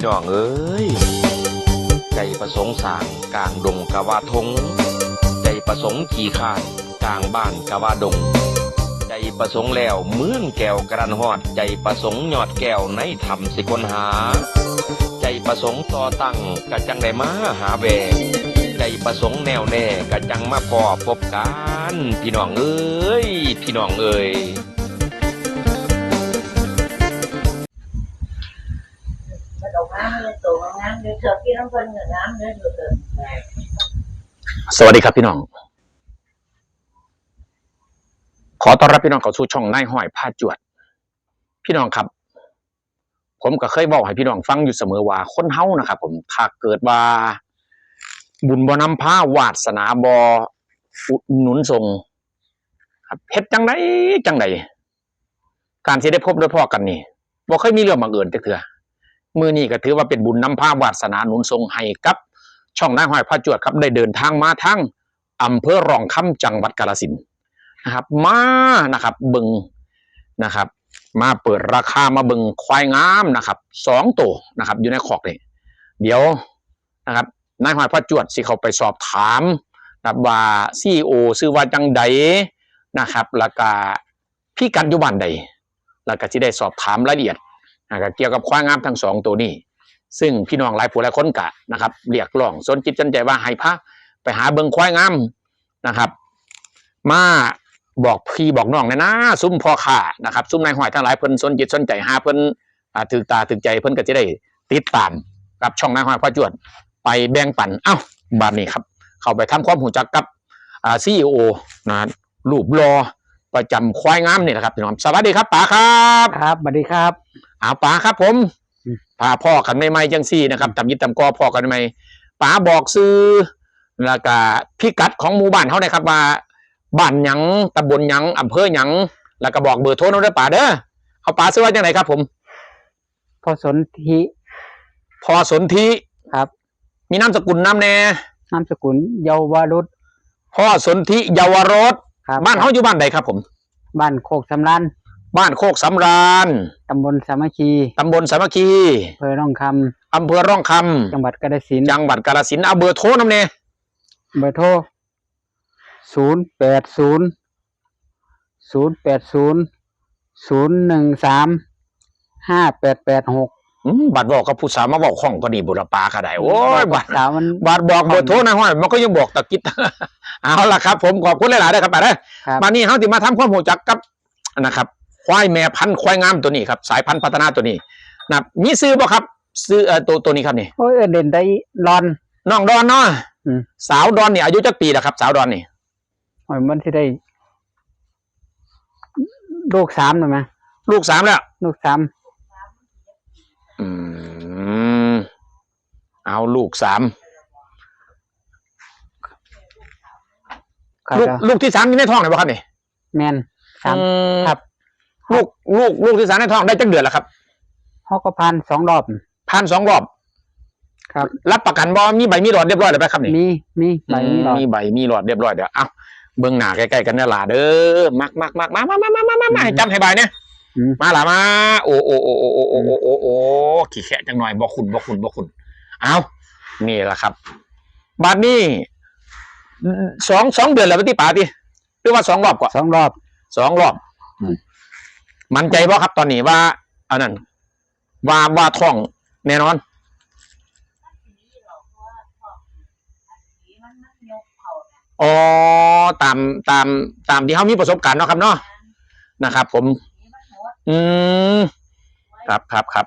พี่น้องเอ้ยใจประสงค์สางกลางดงกะว่าทง ใจประสงค์ขี่ขานกลางบ้านกะว่าดง ใจประสงค์แล้วเมืองแก้วกระดันหอด ใจประสงค์ยอดแก้วในธรรมสิคนหา ใจประสงค์ต่อตั้งกะจังได้มาหาแวใจประสงค์แนวแน่กะจังมาพอพบกันพี่น้องเอ้ยพี่น้องเอ้ย เสือกินน้ำเพิ่นกับน้ำเลยเดือดสวัสดีครับพี่น้อง ขอต้อนรับพี่น้องเข้าสู่ช่องนายห้อยผ้าจวด พี่น้องครับ ผมก็เคยบอกให้พี่น้องฟังอยู่เสมอว่าคนเฮานะครับผมถ้าเกิดว่า บุญบ่นำพาวาสนาบ่อุดหนุนทรงครับเฮ็ดจังไดจังไดการสิได้พบได้พ้อกันนี่บ่เคยมีเรื่องบังเอิญจักเทื่อ มือนี้ก็ถือว่าเป็นบุญนำพาวาสนาหนุนทรงให้กับ ช่องนายห้อยพระจวดครับได้เดินทางมาทั้งอำเภอรองคำจังหวัดกาฬสินนะครับ มานะครับบึงนะครับ มาเปิดราคามาบึงควายงามนะครับสองตัวนะครับ อยู่ในขอกนี่เดี๋ยวนะครับนายห้อยพระจวดสิเขาไปสอบถามนะว่าซีโอซื้อว่าจังใดนะครับแล้วก็พี่กันยู่บ้านใดแล้วก็ที่ได้สอบถามรายละเอียด นะครับเกี่ยวกับควายงามทั้งสองตัวนี้ ซึ่งพี่น้องหลายผู้หลายคนกะนะครับเรียกร้องสนจิตสนใจว่าให้พระไปหาเบิงควายงามนะครับ มาบอกพี่บอกน้องนะนะซุ่มพ่อข้านะครับ ซุ่มนายห้อยทั้งหลายเพิ่นสนจิตสนใจหาเพิ่นถึกตาถึกใจเพิ่นก็จะได้ติดตามกับช่องนายห้อยพ่อจวดไปแบ่งปันเอ้าบาดนี้ครับ เข้าไปทำความรู้จักกับซีอีโอนะรูปรอ ประจำควายงามนี่นะครับพี่น้องสวัสดีครับป๋าครับครับสวัสดีครับอาป๋าครับผมอืม พาพ่อกันไม่ไม่จังซี่นะครับทำยิดทำกอพ่อกันไม่ป๋าบอกซื้อแล้วก็พิกัดของหมู่บ้านเขานะครับว่าบ้านหยังตำบลหยังอำเภอหยังแล้วก็บอกเบอร์โทรน้องด้วยป๋าเด้อเอาป๋าซื้อไว้จังไหนครับ ผมพอสนธิพอสนธิครับมีนามสกุลน้ำแน่นามสกุลเยาวรุษพ่อสนธิเยาวรส ครับ บ้านเขาอยู่บ้านใดครับผม บ้านโคกสำรันบ้านโคกสำราญตำบลสามัคคีตำบลสามัคคีอำเภอร่องคอำเภอร่องคำจังหวัดกาฬสินำธุ์จังหวัดกาฬสินธุ์เอาเบอร์โทรน้ำแน่เบอร์โทรศูนย์แปดศูนย์ศูนย์แปดศูนย์ศูนย์หนึ่งสามห้าแปดแปดหกอืมบัตรบอกกับผู้สาวมาบอกของก็ดีบุรปาก็ได้โอ้ยบัตรสาวมันบาทบอกเบอร์โทรนะห้อยมันก็ยังบอกตะกิด เอาล่ะครับ ผมขอบคุณหลายๆนะครับป้าเด้อครับ มานี่เฮาสิมาทำความรู้จักกับนะครับ ควายแม่พันธุ์ควายงามตัวนี้ครับ สายพันธุ์พัฒนาตัวนี้นะครับมีซื้อบ่ครับ ซื้อเอ่อตัวตัวนี้ครับนี่ โอ้ยเอิ้นเด่นได้รอน น้องดอนเนาะอืม สาวดอนนี่อายุจักปีแล้วครับ สาวดอนนี่โอ้ยมันที่ได้ลูกสามหน่อยไหมลูกสามแล้ว ลูกสามอืม เอาลูกสาม ครับลูกลูกที่สามอยู่ในท้องไหนบ่ครับนี่แมนสาม อืมครับ ลูกลูกลูกที่สามในท้องได้จักเดือนแล้วครับเขาก็พันสองรอบ ผ่านสองรอบครับ รับประกันบ่มีใบมีหลอดเรียบร้อยแล้วไหมครับนี่ มีมีใบมีหลอดมีใบมีหลอดเรียบร้อยเดี๋ยวเอ้าเบื้องหน้าใกล้ๆกันเนี่ยล่ะเด้อมักมักมักมามามามามามามาให้จำให้ใบเนี่ยอืมมาล่ะมา โอ้โอ้โอ้โอ้โอ้โอ้โอ้โอ้โอ้ขี้แขะจังหน่อยบ่ขุนบ่ขุนบ่ขุนเอานี่แหละครับบัดนี้ สองสองเดือนแล้วปฏิป่าติหรือว่าสองรอบกว่าสองรอบสองรอบ มั่นใจบ่ครับตอนนี้ว่าอันนั้นว่าว่าท้องแน่นอนมันมันยกเขาอ๋อตามตามตามที่เขามีประสบการณ์เนาะครับเนาะนะครับ ผมมันหมดอืมครับครับครับ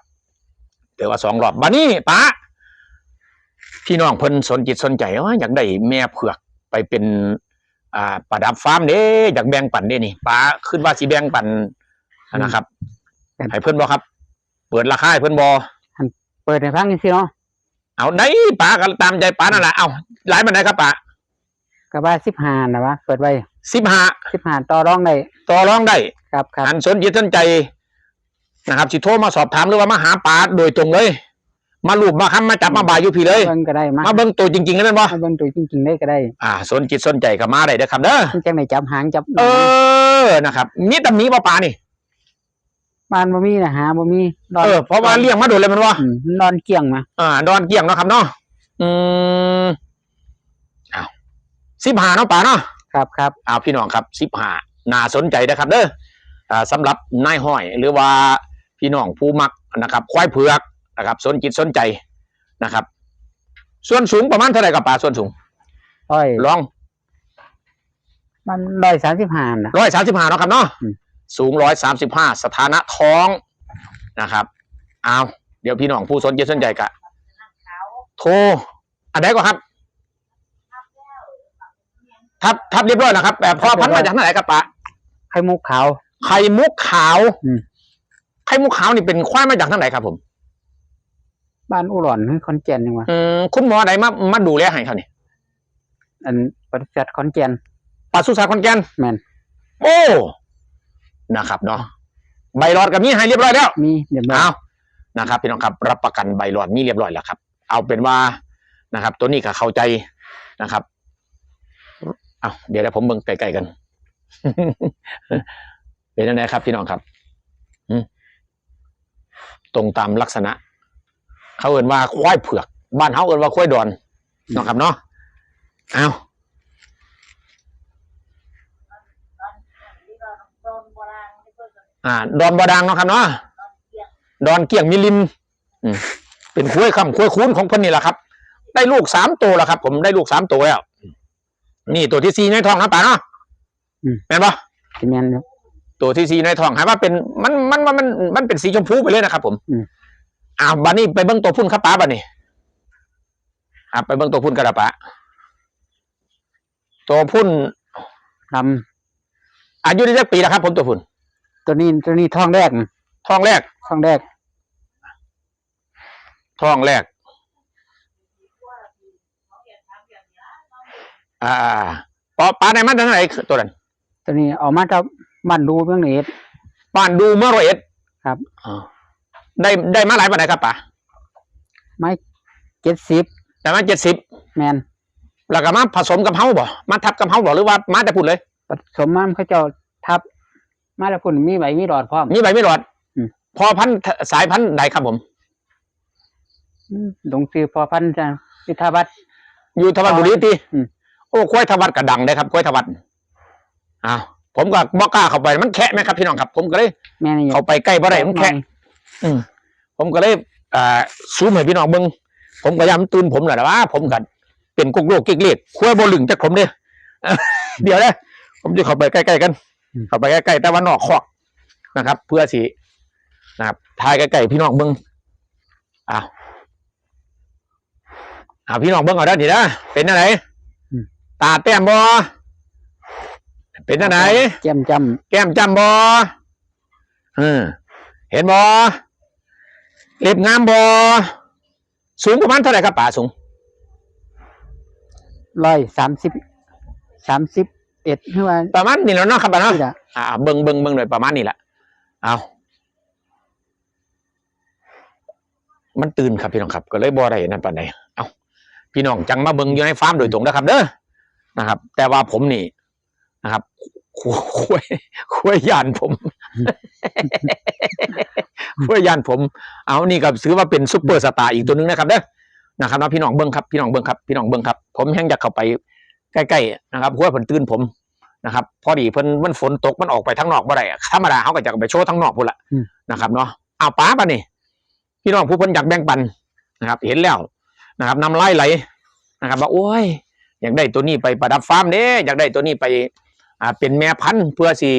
เดี๋ยวว่าสองรอบบัดนี้ป้าพี่น้องเพิ่นสนจิตสนใจว่าอยากได้แม่เผือก ไปเป็นอ่าประดับฟาร์มเด้อยากแบ่งปันเด้นี่ป้าขึ้นว่าสิแบ่งปันนะครับให้เพิ่นบ่ครับ เปิดราคาให้เพิ่นบ่เปิดในพังนี่สิเนาะเอาได้ป้าก็ตามใจป้านั่นแหละเอาหลายมันได้ครับป้ากระบาสิบห้านะวะเปิดไว้สิบห้าสิบห้าต่อรองได้ต่อรองได้ครับครับอันสนจิตสนใจนะครับสิโทรมาสอบถามหรือว่ามาหาป้าโดยตรงเลย มาลูบมาค้ำมาจับมาบ่ายอยู่พี่เลย เบิ่งก็ได้มามาเบิ่งตัวจริงๆเลยแม่นบ่มาเบิ่งตัวจริงๆได้ก็ได้อ่า สนจิตสนใจก็มาได้เด้อครับเด้อมันจังไหนจับหางจับเออนะครับมีตำหนี้บ่ป้านี่บ้านบ่มีนะหาบ่มีนอนเออเพราะว่าเลี้ยงมาโดนเลยมันว่าอืมนอนเกี่ยงมาอ่าดอนเกี่ยงเนาะครับเนาะอืมอ้าวสิบหาเนาะป่าเนาะ ครับครับอ้าวพี่น้องครับสิบหาน่าสนใจนะครับเด้ออ่าสำหรับนายห้อยหรือว่าพี่น้องผู้มักนะครับ ควายเผือก นะครับ สนจิตสนใจนะครับ ส่วนสูงประมาณเท่าไหร่กับป่าส่วนสูงร้อยลอง มันร้อยสามสิบห้านะร้อยสามสิบห้าเนาะครับเนาะอืมสูงร้อยสามสิบห้าสถานะท้องนะครับเอาเดี๋ยวพี่น้องผู้สนใจสนใจกะโทรอันใดก็ครับ ทับทับเรียบร้อยนะครับแบบพอพันธุ์มาจากไหนครับปะไข่มุกขาว ไข่มุกขาวอืมไข่มุกขาวนี่เป็นควายมาจากทางไหนครับผม บ้านอุหลอนคือคอนแก่นยังวะอืมคุณหมอไหนมามาดูแลให้เขานี่อันบริษัทคอนแก่นปศุสัตว์ขอนแก่นแม่นโอ้นะครับเนาะใบหลอดกับมีให้เรียบร้อยแล้วมีเดี๋ยวมาเอานะครับพี่น้องครับรับประกันใบหลอดมีเรียบร้อยแล้วครับ เอาเป็นว่านะครับ ตัวนี้ก็เข้าใจนะครับ เอาเดี๋ยวเดี๋ยวผมเบิ่งไกลๆกัน เป็นยังไงครับพี่น้องครับอืมตรงตามลักษณะ เขาเอ่นว่าควายเผือก บ้านเขาเอ่นว่าควายดอนเนาะครับเนาะเอาที่เราโดนโบราณที่เพิ่นก็อ่า ดอนบาดางเนาะครับเนาะดอนเกี่ยงมิลินอืมเป็นคุ้วยคำคุ้วยคุ้นของเพิ่นนี่แหละครับ ได้ลูกสามตัวแล้วครับ ผมได้ลูกสามตัวแล้ว นี่ตัวที่สี่ในท้องนะป่าเนาะแม่นปะที่แม่นอยู่ตัวที่สี่ในท้องหายว่าเป็นมันมันมันมันมันเป็นสีชมพูไปเลยนะครับ ผม อืมอ้าวบัดนี้ไปเบิ้งตัวพุ่นครับป้าบัดนี้อ่าไปเบิ้งตัวพุ่นกันละป้าตัวพุ่นลอายุได้สักปีแล้วครับ ผมตัวพุ่นำตัวนี้ตัวนี้ท้องแรกน่ะท้องแรกท้องแรกท้องแรก อ่าปอป้าในมันตั้งไหนตัวนั้น ตัวนี้ออกมาจากบ้านดูเมืองเหนือบ้านดูเมื่อร้อยเอ็ดครับ อ่า ได้ได้มาหลายปันไหนครับป้าไม้เจ็ดสิบได้มาเจ็ดสิบแมนแล้วก็มาผสมกับเฮาบ่มาทับกับเฮาบ่หรือว่ามาแต่พุ่นเลย ผสมมันเขาเจ้าทับ มาแล้วพุ่นมีใบมีหลอดพร้อม มีใบไม่หลอดอืม พอพันธุ์สายพันธุ์ใดครับผม อืมลงซื้อพอพันธุ์จ้ะพิธาบัตรอยู่ทวัดบุรีตีอืม โอ้ควายทวัดกระดังได้ครับควายทวัดอ้าวผมก็บ่กล้าเข้าไปมันแคะไหมครับพี่น้องครับ ผมก็เลยแม่นี่เข้าไปใกล้บ่ได้มันแคะ อืมผมก็เลยอ่าซูมให้พี่น้องเบิ่งผมก็ย้ำตื่นผมแหละว่า ผมก็เป็นกุกโลกกิกเลียดควายบ่ลึงจักผมเด้เดี๋ยวนะผมจะเข้าไปใกล้ๆกัน เข้าไปใกล้ๆแต่ว่านอกคอกนะครับ เพื่อสินะครับทายใกล้ๆพี่น้องเบิ้งอ้าวอ้าวพี่น้องเบิ้งเอาได้ดีนะเป็นอะไรตาแต้มบอเป็นอะไรแจ่มจแก้มจำบออืมเห็นบอ เล็บงามบอสูงประมาณเท่าไหร่ครับป่าสูงำร้อยสามสิบสามสิบเอ็ดเท่าไหร่ประมาณนี่แหล้วเนาะครับป่าเนาะที่ละอ่าเบิ่งเบิ่งเบิ่งหน่อยประมาณนี้แหละเอามันตื่นครับพี่น้องครับ ก็เลยบ่ได้นั่นปานใดเอาพี่น้องจังมาเบิ่งอยู่ในฟาร์มโดยตรงนะครับเด้อนะครับ แต่ว่าผมนี่นะครับคุคุยคุยยานผม คุยยานผม เอานี่ก็ถือว่าเป็นซุปเปอร์สตาร์อีกตัวหนึงนะครับเด้อนะครับนะพี่น้องเบิ่งครับพี่น้องเบิ่งครับพี่น้องเบิ่งครับ ผมแห้งอยากเข้าไปใกล้ๆนะครับเพราะว่าเพิ่นตื่นผมนะครับพอดีเพิ่นมันฝนตกมันออกไปทั้งนอกบ่ได้อะธรรมดาเขาก็จะไปโชว์ทั้งนอกพุ่นละนะครับเนาะเอาป้าปะนี่พี่น้องผู้เพิ่นอยากแบ่งปันนะครับ เห็นแล้วนะครับนำไล่ไหลนะครับว่าโอ้ยอยากได้ตัวนี้ไปประดับฟาร์มเด้อยากได้ตัวนี้ไป อ่าเป็นแม่พันธุ์เพื่อสิ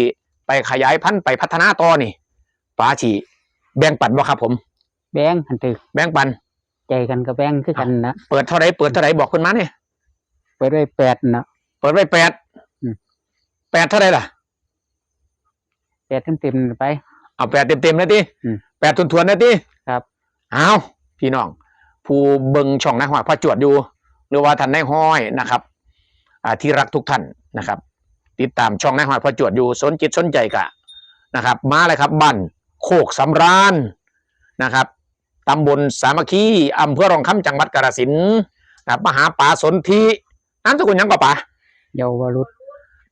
ไปขยายพันธุ์ไปพัฒนาต่อนี่ป้าสิแบ่งปันบ่ครับผม แบงหันตึกแบ่งปัน ใจกันกับแบงคือกันนะเปิดเท่าไหรเปิดเท่าไหรบอกคนมาเนี่ยไปด้วยแปดนะ เปิดไว้แปดอืม แปดเท่าไหรล่ะ แปดเต็มเต็มๆไป เอาแปดเต็มๆนะทีอืมแปดทวนๆนะทีครับ เอาพี่น้อง ผู้เบิงช่องนายห้อยพระจวดอยู่ หรือว่าท่านนายห้อยนะครับ อ่าที่รักทุกท่านนะครับ ติดตามช่องนายห้อยพระจวดอยู่สนจิตสนใจกะนะครับ มาเลยครับบ้านโคกสำราญนะครับตำบลสามัคคีอำเภอรองคำจังหวัดกาฬสินธุ์นะครับมาหาป่าสนธินามสกุลหยังก็ป่าเยาวรุษ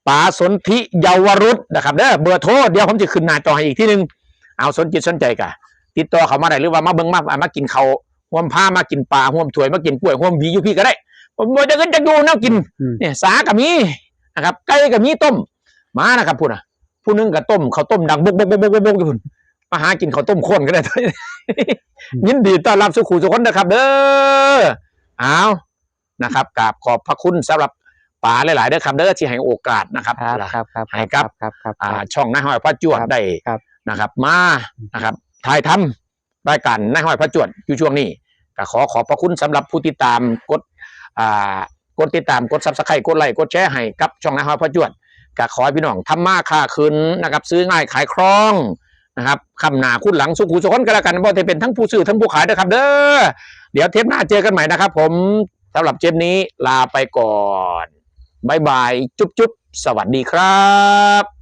ป่าสนธิเยาวรุษนะครับเด้อเบอร์โทรเดี๋ยวผมจะขึ้นหน้าจอให้อีกที่หนึ่งเอาสนจิตสนใจกะติดต่อเขามาได้หรือว่ามาเบิ่งมามากินเขาวห่วมผ้ามากินปลาห่วมถ้วยมากินกล้วยห่วมหวีอยู่พี่ก็ได้ผมบ่จะขึ้นจะดูแนวกินอืมเนี่ยสากับมี นะครับไก่กับมีต้มมานะครับพูดนะผู้หนึงกับต้มข้าวต้มดังบกบกบกบกบกบกอยู่พุ่นมาหากินข้าวต้มข้นก็ได้ ยินดีต้อนรับสุขุสุขคนนะครับเด้อเอานะครับกราบขอบพระคุณสำหรับป๋าหลายๆเด้อครับเด้อที่ให้โอกาสนะครับครับครับครับให้ครับครับครับอ่าช่องนายห้อยพระจวดครับได้ครับนะครับ มานะครับถ่ายทำรายการนายห้อยพระจวดอยู่ช่วงนี้ก็ขอขอบพระคุณสำหรับผู้ติดตามกดอ่า กดติดตามกดซับสไครต์กดไลค์กดแชร์ให้กับช่องนายห้อยพระจวดก็ขอให้พี่น้องทำมาค้าคืนนะครับซื้อง่ายขายคล่องนะครับคำหนาคุณหลังสุขุสุขนกันละกันบ่จะเป็นทั้งผู้ซื้อทั้งผู้ขายนะครับเด้อเดี๋ยวเทปหน้าเจอกันใหม่นะครับ ผมสำหรับเจปนี้ลาไปก่อนบายบายจุ๊บจุ๊บสวัสดีครับ